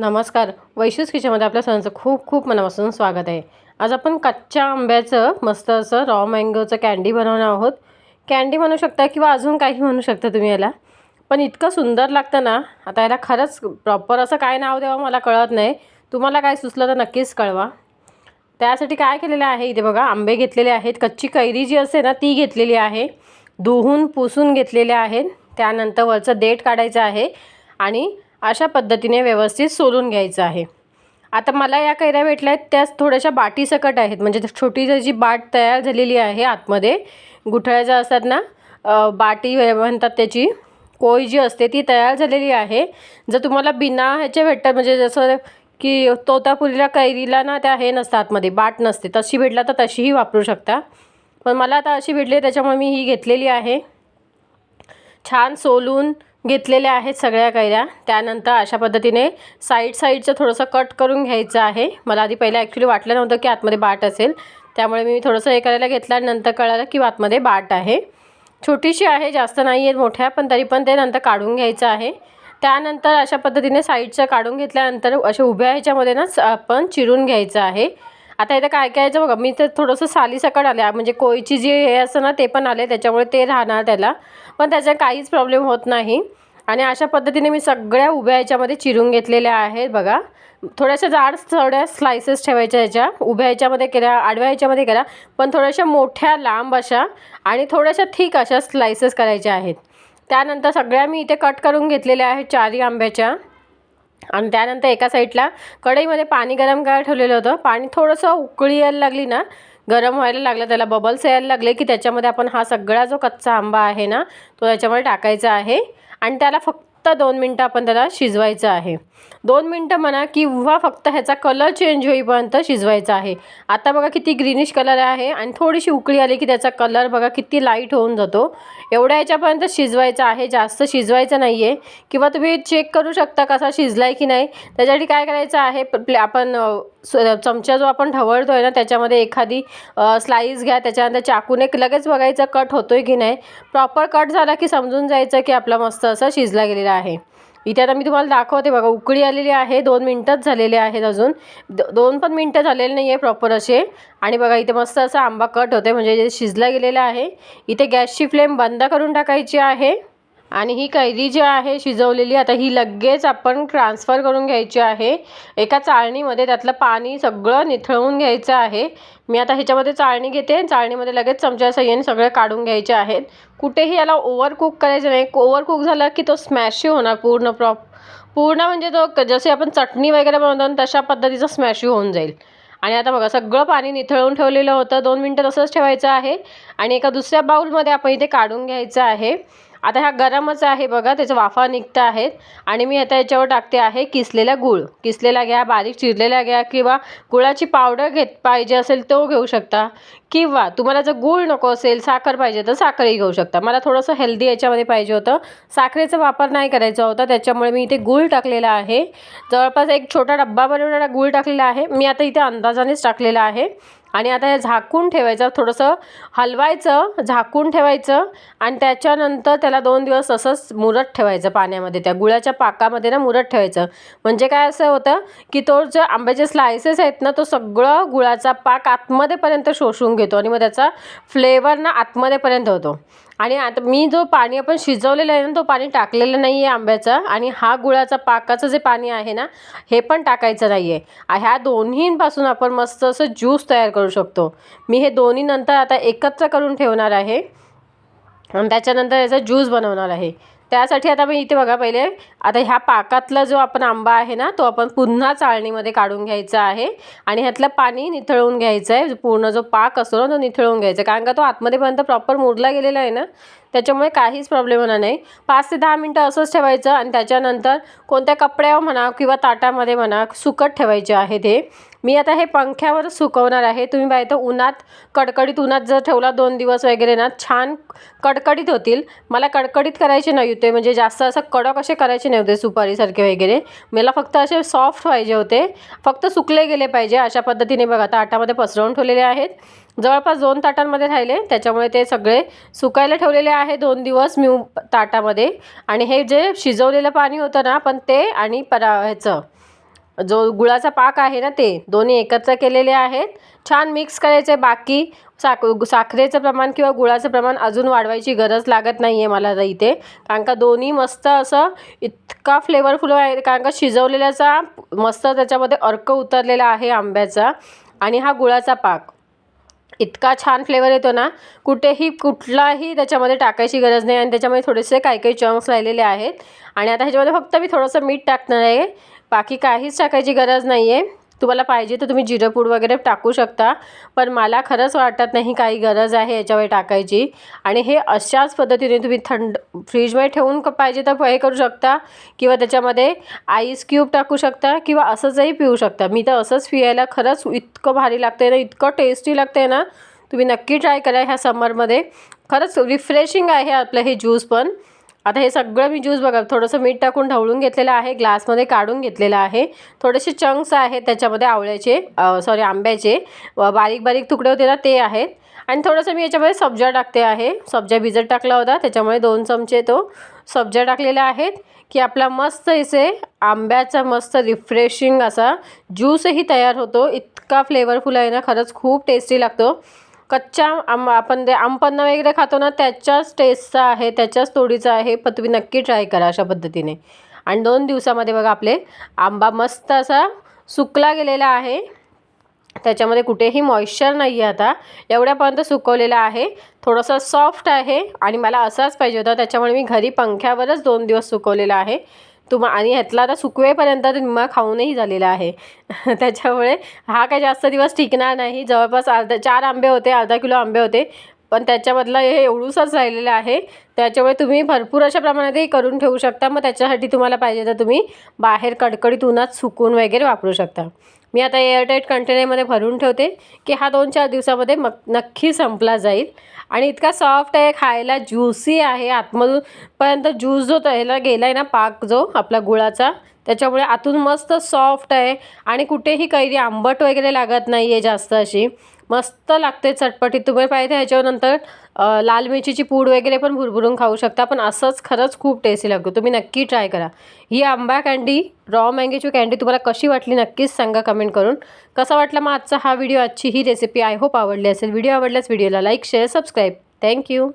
नमस्कार. वैशूस किचनमध्ये आपल्या सर्वांचं खूप खूप मनापासून स्वागत आहे. आज आपण कच्च्या आंब्याचं मस्त असं रॉ मँगोचं कँडी बनवणार आहोत. कँडी म्हणू शकता किंवा अजून काही म्हणू शकता तुम्ही याला. पण इतकं सुंदर लागतं ना आता याला खरंच प्रॉपर असं काय नाव द्यावं मला कळत नाही. तुम्हाला काय सुचलं तर नक्कीच कळवा. त्यासाठी काय केलेलं आहे इथे बघा आंबे घेतलेले आहेत. कच्ची कैरी जी असते ना ती घेतलेली आहे. धुवून पुसून घेतलेले आहेत. त्यानंतर वरचं देठ काढायचं आहे. आणि अशा पद्धतीने व्यवस्थित सोलून घ्यायचं आहे. आता मला या कैऱ्या भेटल्या आहेत त्याच थोड्याशा बाटीसकट आहेत. म्हणजे छोटी जी बाट तयार झालेली आहे आतमध्ये गुठळ्या असतात ना बाटी म्हणतात त्याची कोय जी असते ती तयार झालेली आहे. जर तुम्हाला बिना ह्याचे भेटतात म्हणजे जसं की तोतापुरीला कैरीला ना त्या हे नसतं आतमध्ये बाट नसते तशी भेटला तर तशीही वापरू शकता. पण मला आता अशी भेटली आहे, त्याच्यामुळे मी ही घेतलेली आहे. छान सोलून घेतलेल्या आहेत सगळ्या कैऱ्या. त्यानंतर अशा पद्धतीने साईड साईडचं थोडंसं कट करून घ्यायचं आहे. मला आधी पहिलं ॲक्च्युली वाटलं नव्हतं की आतमध्ये बाट असेल. त्यामुळे मी थोडंसं हे करायला घेतलं नंतर कळालं की आतमध्ये बाट आहे. छोटीशी आहे जास्त नाही आहे मोठ्या पण तरी पण ते नंतर काढून घ्यायचं आहे. त्यानंतर अशा पद्धतीने साईडचं काढून घेतल्यानंतर असे उभ्या ह्याच्यामध्ये ना आपण चिरून घ्यायचं आहे. आता इथं काय काय यायचं बघा मी तर थोडंसं सालीसकट आले म्हणजे कोयची जे हे असतं ना ते पण आले. त्याच्यामुळे ते राहणार त्याला. पण त्याचा काहीच प्रॉब्लेम होत नाही. आणि अशा पद्धतीने मी सगळ्या उभ्या याच्यामध्ये चिरून घेतलेल्या आहेत बघा. थोड्याशा जाड थोड्या स्लायसेस ठेवायच्या ह्याच्या. उभ्या याच्यामध्ये केल्या आडव्या याच्यामध्ये केल्या पण थोड्याशा मोठ्या लांब अशा आणि थोड्याशा थिक अशा स्लायसेस करायच्या आहेत. त्यानंतर सगळ्या मी इथे कट करून घेतलेल्या आहेत चारी आंब्याच्या. आणि त्यानंतर एका साईडला कढईमध्ये पाणी गरम करायला ठेवलेलं होतं. पाणी थोडंसं उकळी यायला लागली ना गरम व्हायला लागलं त्याला बबल्स यायला लागले की त्याच्यामध्ये आपण हा सगळा जो कच्चा आंबा आहे ना तो त्याच्यामध्ये टाकायचा आहे. आणि त्याला फक्त फक्त दोन मिनटं आपण त्याला शिजवायचं आहे. दोन मिनटं म्हणा किंवा फक्त ह्याचा कलर चेंज होईपर्यंत शिजवायचा आहे. आता बघा किती ग्रीनिश कलर आहे आणि थोडीशी उकळी आली की त्याचा कलर बघा किती लाइट होऊन जातो. एवढ्या ह्याच्यापर्यंत शिजवायचा आहे. जास्त शिजवायचं नाही आहे किंवा तुम्ही चेक करू शकता कसा शिजला आहे की नाही. त्याच्यासाठी काय करायचं आहे? प्ले- आपण स- चमचा जो आपण ढवळतो आहे ना त्याच्यामध्ये एखादी स्लाईस घ्या. त्याच्यानंतर चाकूने लगेच बघायचं कट होतो आहे की नाही. प्रॉपर कट झाला की समजून जायचं की आपला मस्त असा शिजला गेलेला आहे. इथे आता मी तुम्हाला दाखवते बघा उकळी आलेली आहे दोन मिनटंच झालेले आहेत अजून. द दोन पण मिनटं झालेले नाही आहे प्रॉपर असे. आणि बघा इथे मस्त असा आंबा कट होते म्हणजे शिजला गेलेला आहे. इथे गॅसची फ्लेम बंद करून टाकायची आहे. आणि ही कैरी जी आहे शिजवलेली आता ही लगेच आपण ट्रान्सफर करून घ्यायची आहे. एका चाळणीमध्ये त्यातलं पाणी सगळं निथळवून घ्यायचं आहे. मी आता ह्याच्यामध्ये चाळणी घेते चाळणीमध्ये लगेच चमच्या सहाय्याने सगळे काढून घ्यायचे आहेत. कुठेही याला ओव्हर कुक करायचं नाही. ओव्हर कुक झाला की तो स्मॅशी होणार पूर्ण प्रॉप पूर्ण म्हणजे तो क- जसे आपण चटणी वगैरे बनवतो तशा पद्धतीचा स्मॅशी होऊन जाईल. आणि आता बघा सगळं पाणी निथळून ठेवलेलं होतं. दोन मिनटं तसंच ठेवायचं आहे. आणि एका दुसऱ्या बाऊलमध्ये आपण इथे काढून घ्यायचं आहे. आता ह्या गरमच आहे बघा त्याच्या वाफा निघता आहेत. आणि मी आता याच्यावर टाकते आहे किसलेला गूळ. किसलेला घ्या बारीक चिरलेला घ्या किंवा गुळाची पावडर घेत पाहिजे असेल तो घेऊ शकता. किंवा तुम्हाला जर गूळ नको असेल साखर पाहिजे तर साखरही घेऊ शकता. मला थोडंसं हेल्दी याच्यामध्ये पाहिजे होतं. साखरेचा वापर नाही करायचा होता त्याच्यामुळे मी इथे गूळ टाकलेला आहे. जवळपास एक छोटा डब्बा बनवलेला गूळ टाकलेला आहे. मी आता इथे अंदाजानेच टाकलेला आहे. आणि आता हे झाकून ठेवायचं थोडंसं हलवायचं झाकून ठेवायचं आणि त्याच्यानंतर त्याला दोन दिवस असंच मुरत ठेवायचं पाण्यामध्ये. त्या गुळाच्या पाकामध्ये ना मुरत ठेवायचं. म्हणजे काय असं होतं की तो जो आंब्याचे स्लायसेस आहेत ना तो सगळं गुळाचा पाक आतमध्येपर्यंत शोषून घेतो आणि मग त्याचा फ्लेवर ना आतमध्येपर्यंत होतो. आणि आता मी जो पाणी आपण शिजवलेलं आहे ना तो पाणी टाकलेलं नाही आहे आंब्याचं. आणि हा गुळाचा पाकाचं जे पाणी आहे ना हे पण टाकायचं नाही आहे ह्या दोन्हींपासून आपण मस्त असं ज्यूस तयार करू शकतो. मी हे दोन्ही नंतर आता एकत्र करून ठेवणार आहे. आणि त्याच्यानंतर याचा ज्यूस बनवणार आहे. त्यासाठी आता मी इथे बघा पहिले. आता ह्या पाकातला जो आपण आंबा आहे ना तो आपण पुन्हा चाळणीमध्ये काढून घ्यायचा आहे. आणि ह्यातलं पाणी निथळवून घ्यायचं आहे पूर्ण जो पाक असतो ना तो निथळवून घ्यायचा. आहे कारण का तो आतमध्येपर्यंत प्रॉपर मुरला गेलेला आहे ना त्याच्यामुळे काहीच प्रॉब्लेम होणार नाही. पाच ते दहा मिनटं असंच ठेवायचं आणि त्याच्यानंतर कोणत्या कपड्यावर म्हणा किंवा ताटामध्ये म्हणा सुकट ठेवायचे आहे ते मी आता हे पंख्यावरच सुकवणार आहे. तुम्ही पाहिजे तर उन्हात कडकडीत उन्हात जर ठेवला दोन दिवस वगैरे ना छान कडकडीत होतील. मला कडकडीत करायचे नाही होते म्हणजे जास्त असं कडक असे करायचे नाही होते सुपारीसारखे वगैरे. मला फक्त असे सॉफ्ट पाहिजे होते. फक्त सुकले गेले पाहिजे अशा पद्धतीने बघा आता आटामध्ये पसरवून ठेवलेले आहेत. जवळपास दोन ताटांमध्ये राहिले त्याच्यामुळे ते सगळे सुकायला ठेवलेले आहे दोन दिवस मी ताटामध्ये. आणि हे जे शिजवलेलं पाणी होतं ना पण ते आणि परा ह्याचं जो गुळाचा पाक आहे ना ते दोन्ही एकत्र केलेले आहेत. छान मिक्स करायचे बाकी. साक साखरेचं प्रमाण किंवा गुळाचं प्रमाण अजून वाढवायची गरज लागत नाही आहे मला तर इथे. कारण का दोन्ही मस्त असं इतका फ्लेवरफुल आहे कारण का शिजवलेल्याचा मस्त त्याच्यामध्ये अर्क उतरलेला आहे आंब्याचा आणि हा गुळाचा पाक. इतका छान फ्लेवर येतो ना कुठेही कुठलाही त्याच्यामध्ये टाकायची गरज नाही आणि त्याच्यामध्ये थोडेसे काही काही चंक्स राहिलेले आहेत. आणि आता ह्याच्यामध्ये फक्त मी थोडंसं मीठ टाकणार आहे. बाकी काहीच टाकायची गरज नाही आहे तुम्हाला पाहिजे तर तुम्ही जिरंपूड वगैरे टाकू शकता. पण मला खरंच वाटत नाही काही गरज आहे याच्यावर टाकायची. आणि हे अशाच पद्धतीने तुम्ही थंड फ्रीजमध्ये ठेवून पाहिजे तर हे करू शकता. किंवा त्याच्यामध्ये आईस क्यूब टाकू शकता किंवा असंचही पिऊ शकता. मी तर असंच पियायला खरंच इतकं भारी लागतं ना इतकं टेस्टी लागतं ना. तुम्ही नक्की ट्राय करा ह्या समरमध्ये खरंच रिफ्रेशिंग आहे आपलं हे ज्यूस पण. आता हे सगळं मी ज्यूस बघा थोडंसं मीठ टाकून ढवळून घेतलेलं आहे ग्लासमध्ये काढून घेतलेलं आहे. थोडेसे चंक्स आहेत त्याच्यामध्ये आवळ्याचे सॉरी आंब्याचे. बारीक बारीक तुकडे होते ना ते आहेत. आणि थोडंसं मी याच्यामध्ये सब्जा टाकते आहे. सब्जा भिजत टाकला होता त्याच्यामुळे दोन चमचे तो सब्जा टाकलेला आहेत की आपला मस्त इसे आंब्याचा मस्त रिफ्रेशिंग असा ज्यूसही तयार होतो. इतका फ्लेवरफुल आहे ना खरंच खूप टेस्टी लागतो. कच्च्या आंब आपण ते आंबपन्न वगैरे खातो ना त्याच्याच टेस्टचा आहे त्याच्याच तोडीचा आहे. पण तुम्ही नक्की ट्राय करा अशा पद्धतीने. आणि दोन दिवसामध्ये बघा आपले आंबा मस्त असा सुकला गेलेला आहे. त्याच्यामध्ये कुठेही मॉइश्चर नाही आहे आता. एवढ्यापर्यंत सुकवलेला आहे. थोडंसं सॉफ्ट आहे आणि मला असाच पाहिजे होता. त्याच्यामुळे मी घरी पंख्यावरच दोन दिवस सुकवलेला आहे. तुम आणि ह्यातला आता सुकवेपर्यंत तर निम्मा खाऊनही झालेला आहे. त्याच्यामुळे हा काही जास्त दिवस टिकणार नाही. जवळपास अर्धा चार आंबे होते अर्धा किलो आंबे होते. पण त्याच्यामधला हे एवढूसच राहिलेलं आहे. त्याच्यामुळे तुम्ही भरपूर अशा प्रमाणातही करून ठेवू शकता. मग त्याच्यासाठी तुम्हाला पाहिजे तर तुम्ही बाहेर कडकडीत उन्हात सुकून वगैरे वापरू शकता. मी आता एअरटाईट कंटेनरमध्ये भरून ठेवते की हा दोन चार दिवसामध्ये मग नक्की संपला जाईल. आणि इतका सॉफ्ट आहे खायला ज्युसी आहे. आतमधून पर्यंत ज्यूस जो त्याला गेला आहे ना पाक जो आपला गुळाचा त्याच्यामुळे आतून मस्त सॉफ्ट आहे. आणि कुठेही कैरी आंबट वगैरे लागत नाही आहे जास्त अशी. मस्त लागते चटपटीत तुम्ही पाहिजे ह्याच्यानंतर लाल मिरचीची पूड वगैरे पण भुरभुरून खाऊ शकता पण असंच खरंच खूप टेस्टी लागतो. तुम्ही नक्की ट्राय करा. ही आंबा कँडी रॉ मँगेची कँडी तुम्हाला कशी वाटली नक्कीच सांगा कमेंट करून. कसा वाटला मग आजचा हा व्हिडिओ आजची ही रेसिपी आय होप आवडली असेल. व्हिडिओ आवडल्यास व्हिडिओला लाईक शेअर सबस्क्राईब थँक्यू